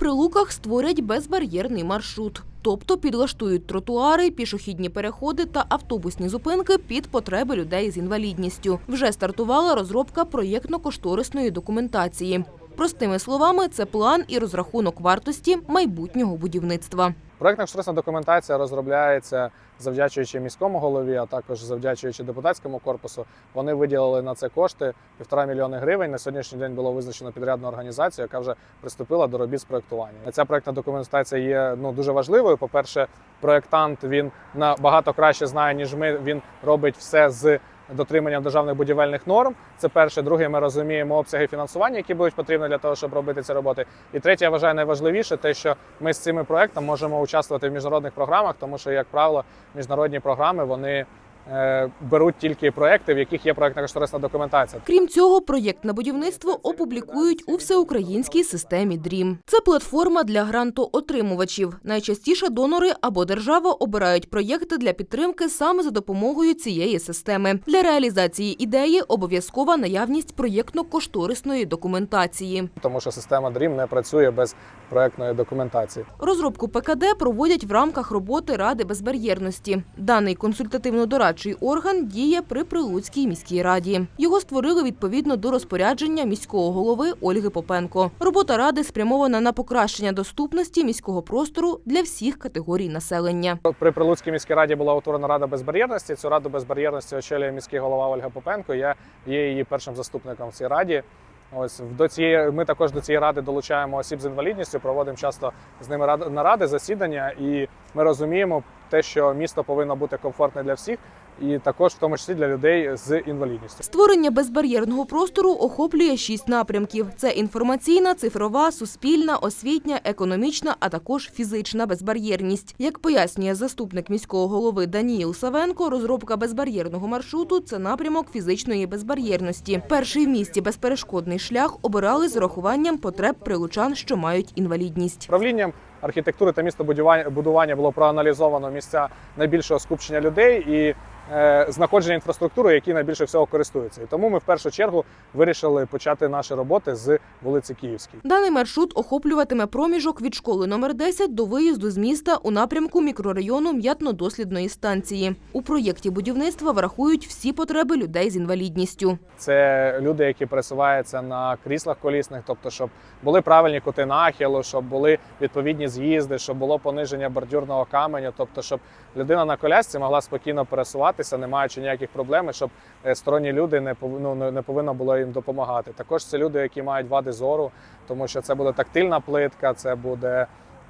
Прилуках створять безбар'єрний маршрут. Тобто підлаштують тротуари, пішохідні переходи та автобусні зупинки під потреби людей з інвалідністю. Вже стартувала розробка проєктно-кошторисної документації. Простими словами, це план і розрахунок вартості майбутнього будівництва. Проектна кошторисна документація розробляється завдячуючи міському голові, а також завдячуючи депутатському корпусу. Вони виділили на це кошти півтора мільйони гривень. На сьогоднішній день було визначено підрядну організацію, яка вже приступила до робіт з проектування. Ця проектна документація є ну дуже важливою. По перше, проектант він набагато краще знає ніж ми. Він робить все з дотриманням державних будівельних норм. Це перше. Друге, ми розуміємо обсяги фінансування, які будуть потрібні для того, щоб робити ці роботи. І третє, я вважаю найважливіше, те, що ми з цими проектами можемо участвувати в міжнародних програмах, тому що, як правило, міжнародні програми вони беруть тільки проекти, в яких є проектна кошторисна документація. Крім цього, проєкт на будівництво опублікують у всеукраїнській системі DREAM. Це платформа для грантоотримувачів. Найчастіше донори або держава обирають проєкти для підтримки саме за допомогою цієї системи. Для реалізації ідеї обов'язкова наявність проєктно-кошторисної документації. Тому що система DREAM не працює без проектної документації. Розробку ПКД проводять в рамках роботи Ради безбар'єрності. Даний консультативно-дорадчий орган діє при Прилуцькій міській раді. Його створили відповідно до розпорядження міського голови Ольги Попенко. Робота ради спрямована на покращення доступності міського простору для всіх категорій населення. При Прилуцькій міській раді була утворена рада безбар'єрності. Цю раду безбар'єрності очолює міський голова Ольга Попенко. Я є її першим заступником в цій раді. Ось до цієї ми також до цієї ради долучаємо осіб з інвалідністю, проводимо часто з ними рад- наради, засідання, і ми розуміємо те, що місто повинно бути комфортне для всіх, і також в тому числі для людей з інвалідністю. Створення безбар'єрного простору охоплює шість напрямків: це інформаційна, цифрова, суспільна, освітня, економічна, а також фізична безбар'єрність. Як пояснює заступник міського голови Даніїл Савенко, розробка безбар'єрного маршруту це напрямок фізичної безбар'єрності. Перший в місті безперешкодний шлях обирали з урахуванням потреб прилучан, що мають інвалідність. Управлінням архітектури та містобудування було проаналізовано місця найбільшого скупчення людей і е, знаходження інфраструктури, які найбільше всього користуються. І тому ми в першу чергу вирішили почати наші роботи з вулиці Київській. Даний маршрут охоплюватиме проміжок від школи номер 10 до виїзду з міста у напрямку мікрорайону м'ятно-дослідної станції. У проєкті будівництва врахують всі потреби людей з інвалідністю. Це люди, які пересуваються на кріслах колісних, тобто, щоб були правильні кути нахилу, щоб були відповідні з'їзди, щоб було пониження бордюрного каменю, тобто, щоб людина на колясці могла спокійно пересуватися, не маючи ніяких проблем, щоб е, сторонні люди не ну, не- повинно було їм допомагати. Також це люди, які мають вади зору, тому що це буде тактильна плитка, це буде.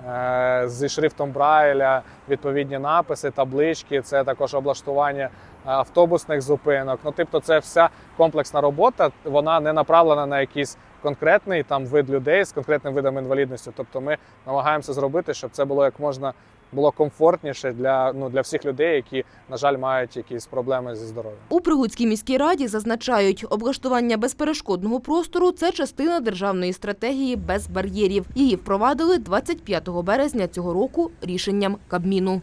е, Зі шрифтом Брайля відповідні написи, таблички, це також облаштування е, автобусних зупинок. Ну, тобто, це вся комплексна робота. Вона не направлена на якийсь конкретний там вид людей з конкретним видом інвалідності. Тобто, ми намагаємося зробити, щоб це було як можна було комфортніше для ну для всіх людей, які на жаль мають якісь проблеми зі здоров'ям. У Прилуцькій міській раді зазначають, облаштування безперешкодного простору це частина державної стратегії без бар'єрів. Її впровадили 25 березня цього року рішенням Кабміну.